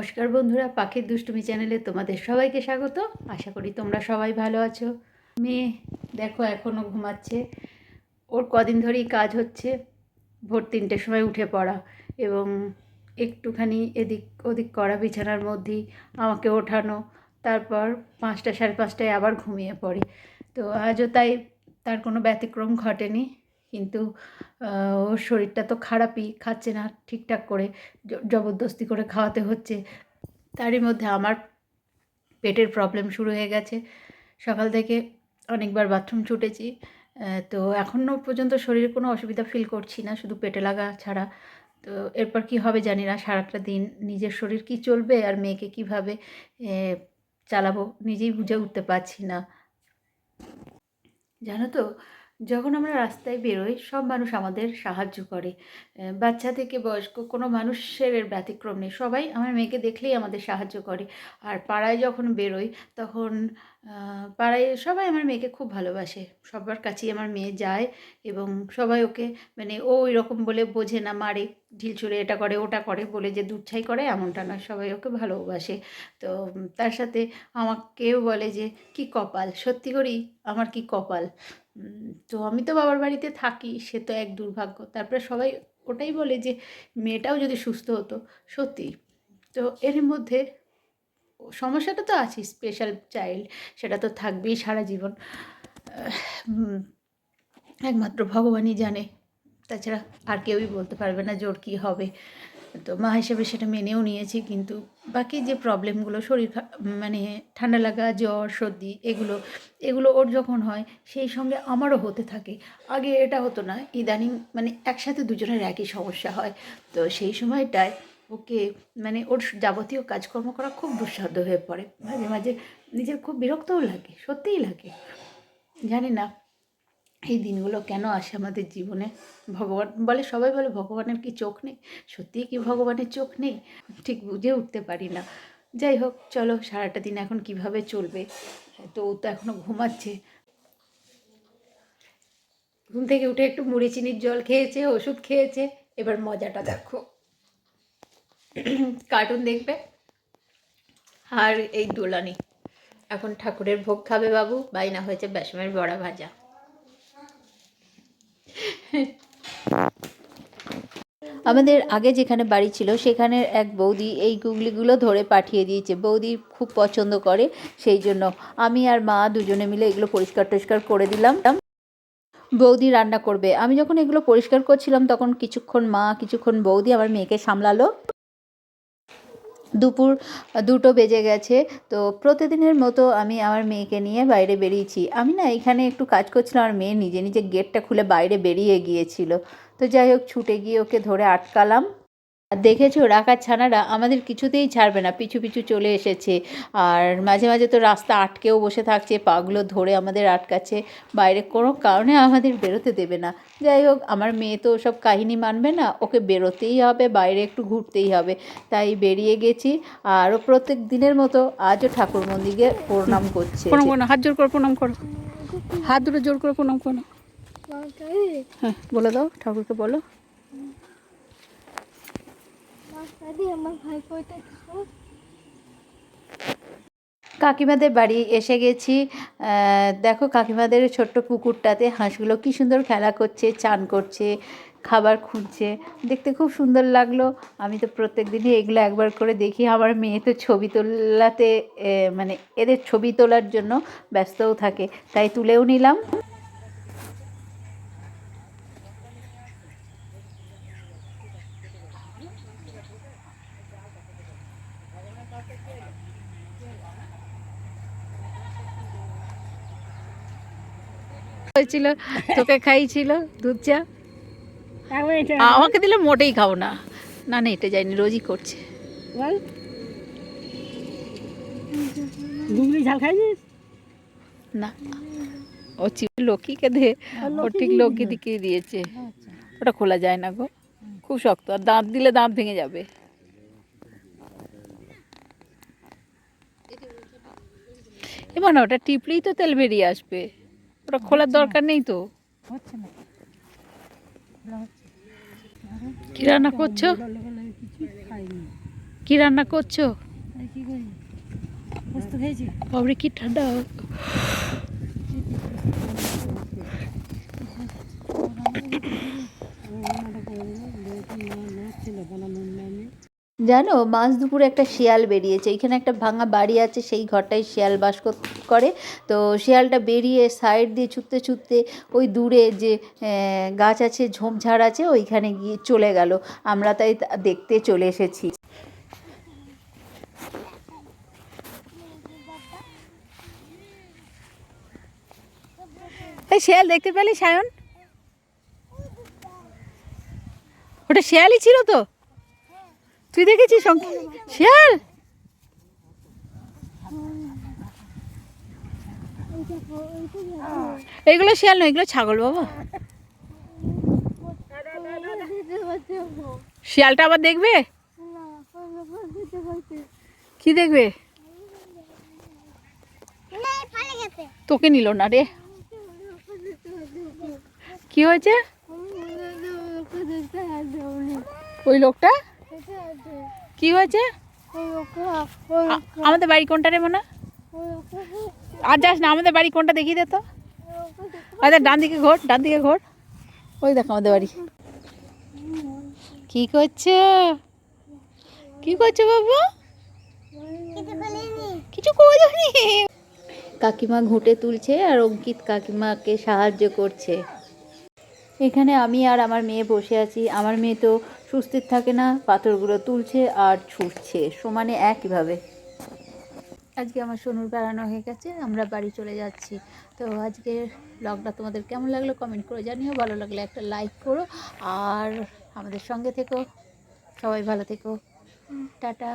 নমস্কার বন্ধুরা, পাখির দুষ্টুমি চ্যানেলে তোমাদের সবাইকে স্বাগত। আশা করি তোমরা সবাই ভালো আছো। মেয়ে দেখো এখনও ঘুমাচ্ছে। ওর কদিন ধরেই কাজ হচ্ছে। ভোর তিনটের সময় উঠে পড়া এবং একটুখানি এদিক ওদিক করা বিছানার মধ্যেই আমাকে ওঠানো। তারপর পাঁচটা সাড়ে পাঁচটায় আবার ঘুমিয়ে পড়ে। তো আজও তাই তার কোনো ব্যতিক্রম ঘটেনি। কিন্তু ওর শরীরটা তো খারাপই, খাচ্ছে না ঠিকঠাক করে জবরদস্তি করে খাওয়াতে হচ্ছে। তারই মধ্যে আমার পেটের প্রবলেম শুরু হয়ে গেছে। সকাল থেকে অনেকবার বাথরুম ছুটেছি তো এখনও পর্যন্ত শরীরে কোনো অসুবিধা ফিল করছি না, শুধু পেটে লাগা ছাড়া। তো এরপর কি হবে জানি না, সারাটা দিন নিজের শরীর কি চলবে আর মেয়েকে কীভাবে চালাবো নিজেই বুঝে উঠতে পারছি না। জানো তো যখন আমরা রাস্তায় বেরোই, সব মানুষ আমাদের সাহায্য করে। বাচ্চা থেকে বয়স্ক কোনো মানুষের ব্যতিক্রম নেই। সবাই আমার মেয়েকে দেখলেই আমাদের সাহায্য করে। আর পাড়ায় যখন বেরোই, তখন পাড়ায় সবাই আমার মেয়েকে খুব ভালোবাসে। সবার কাছেই আমার মেয়ে যায় এবং সবাই ওকে মানে ও ওই রকম বলে বোঝে না, মারে। ঢিল ছুঁড়ে এটা করে, ওটা করে, বলে যে দুচ্ছাই করে, এমনটা নয়, সবাই ওকে ভালোবাসে। তো তার সাথে আমাকেও বলে যে, কি কপাল, সত্যি করেই আমার কি কপাল? তো আমি তো বাবার বাড়িতে থাকি, সে তো এক দুর্ভাগ্য। তারপরে সবাই ওটাই বলে যে, মেয়েটাও যদি সুস্থ হতো, সত্যি। তো এর মধ্যে সমস্যাটা তো আছে স্পেশাল চাইল্ড সেটা তো থাকবেই সারা জীবন। একমাত্র ভগবানই জানে। তাছাড়া আর কেউই বলতে পারবে না জোর কী হবে। তো মা হিসেবে সেটা মেনেও নিয়েছি, কিন্তু বাকি যে প্রবলেমগুলো শরীর মানে ঠান্ডা লাগা, জ্বর, সর্দি, এগুলো এগুলো ওর যখন হয়, সেই সঙ্গে আমারও হতে থাকে। আগে এটা হতো না, ইদানিং মানে একসাথে দুজনের একই সমস্যা হয়। তো সেই সময়টায় ওকে মানে ওর যাবতীয় কাজকর্ম করা খুব দুঃসাধ্য হয়ে পড়ে। মাঝে মাঝে নিজের খুব বিরক্তও লাগে, সত্যিই লাগে। জানি না এই দিনগুলো কেন আসে আমাদের জীবনে? ভগবান বলে সবাই বলে ভগবানের কি চোখ নেই? সত্যিই কি ভগবানের চোখ নেই? ঠিক বুঝে উঠতে পারি না। যাই হোক চলো সারাটা দিন এখন কীভাবে চলবে? তো ও তো এখনও ঘুমাচ্ছে। ঘুম থেকে উঠে একটু মুড়ি চিনির জল খেয়েছে ওষুধ খেয়েছে। এবার মজাটা দেখো। কার্টুন দেখবে? আর এই দোলানি। এখন ঠাকুরের ভোগ খাবে বাবু বাইনা হয়েছে বেসমের বড়া ভাজা। আমাদের আগে যেখানে বাড়ি ছিল সেখানের এক বৌদি এই গুগলিগুলো ধরে পাঠিয়ে দিয়েছে। বৌদি খুব পছন্দ করে, সেই জন্য আমি আর মা দুজনে মিলে এগুলো পরিষ্কার টরিষ্কার করে দিলাম। বৌদি রান্না করবে। আমি যখন এগুলো পরিষ্কার করছিলাম, তখন কিছুক্ষণ মা, কিছুক্ষণ বৌদি আমার মেয়েকে সামলালো। দুপুর, দুটো বেজে গেছে। তো প্রতিদিনের মতো আমি আমার মেয়েকে নিয়ে বাইরে বেরিয়েছি। আমি না এখানে একটু কাজ করছিলাম আর মেয়ে নিজে নিজে গেটটা খুলে বাইরে বেরিয়ে গিয়েছিল। তো যাই হোক, ছুটে গিয়ে ওকে ধরে আটকালাম। দেখেছ রাখার ছানারা আমাদের কিছুতেই ছাড়বে না পিছু পিছু চলে এসেছে। আর মাঝে মাঝে তো রাস্তা আটকেও বসে থাকছে পাগুলো ধরে আমাদের আটকাচ্ছে বাইরে কোনো কারণে আমাদের বেরোতে দেবে না। যাই হোক আমার মেয়ে তো সব কাহিনী মানবে না ওকে বেরোতেই হবে বাইরে একটু ঘুরতেই হবে। তাই বেরিয়ে গেছি আরও প্রত্যেক দিনের মতো আজও ঠাকুর মন্দিরে প্রণাম করছে। প্রণাম করো হাত জোর করে প্রণাম করো। হাত দুটো জোর করে প্রণাম করো। হ্যাঁ বলে দাও ঠাকুরকে বলো। কাকিমাদের বাড়ি এসে গেছি। দেখো কাকিমাদের ছোট্ট পুকুরটাতে হাঁসগুলো কি সুন্দর খেলা করছে, চান করছে, খাবার খুঁজছে। দেখতে খুব সুন্দর লাগল। আমি তো প্রত্যেক দিনই এগুলো একবার করে দেখি। আমার মেয়ে তো ছবি তোলাতে মানে এদের ছবি তোলার জন্য ব্যস্তও থাকে, তাই তুলেও নিলাম। হয়েছিল তোকে খাইছিল দুধ চা। আমাকে দিলে মোটেই খাব না। না না এটা যায়নি রোজই করছে। ঝাল খাইছিস? না ও দে ও ঠিক লক্ষ্মী দিকে। দিয়েছে। ওটা খোলা যায় না গো খুব শক্ত। আর দাঁত দিলে দাঁত ভেঙে যাবে। এবার না ওটা টিপলেই তো তেল বেরিয়ে আসবে। ওটা খোলার দরকার নেই তো। হচ্ছে না। কি রান্না করছ? কি রান্না করছ? বাবরে কি ঠান্ডা। জানো মাঝ দুপুরে একটা শিয়াল বেরিয়েছে। এখানে একটা ভাঙা বাড়ি আছে, সেই ঘরটায় শিয়াল বাস কর- তো শিয়ালটা বেরিয়ে সাইড দিয়ে ছুটতে ছুটতে ওই দূরে যে গাছ আছে, ঝোপঝাড় আছে, ওইখানে গিয়ে চলে গেল। আমরা তাই দেখতে চলে এসেছি। এই শিয়াল দেখতে পেলি, সায়ন? ওটা শিয়ালই ছিল তো? তুই দেখেছিস শিয়াল? এগুলো শিয়াল নয়, এগুলো ছাগল বাবা। শিয়ালটা আবার দেখবে? কি দেখবে? তোকে নিল না রে। কি হয়েছে? ওই লোকটা? কি হয়েছে? আমাদের বাড়ি কোনটা রে মনে? আর যাস না, আমাদের বাড়ি কোনটা দেখিয়ে দে তো। আচ্ছা ডান দিকে ঘোর, ডান দিকে ঘোর। ওই দেখ আমাদের বাড়ি। কি করছ? কি করছ বাবু? কিছু কাকিমা ঘুঁটে তুলছে আর অঙ্কিত কাকিমাকে সাহায্য করছে। এখানে আমি আর আমার মেয়ে বসে আছি। আমার মেয়ে তো সুস্থির থাকে না, পাথরগুলো তুলছে আর ছুটছে। সমানে একইভাবে। আজকে আমার সোনুর বেড়ানো হয়ে গেছে, আমরা বাড়ি চলে যাচ্ছি। তো আজকে ব্লগটা তোমাদের কেমন লাগল কমেন্ট করে জানিও। ভালো লাগলে একটা লাইক করো আর আমাদের সঙ্গে থেকো। সবাই ভালো থেকো। টাটা।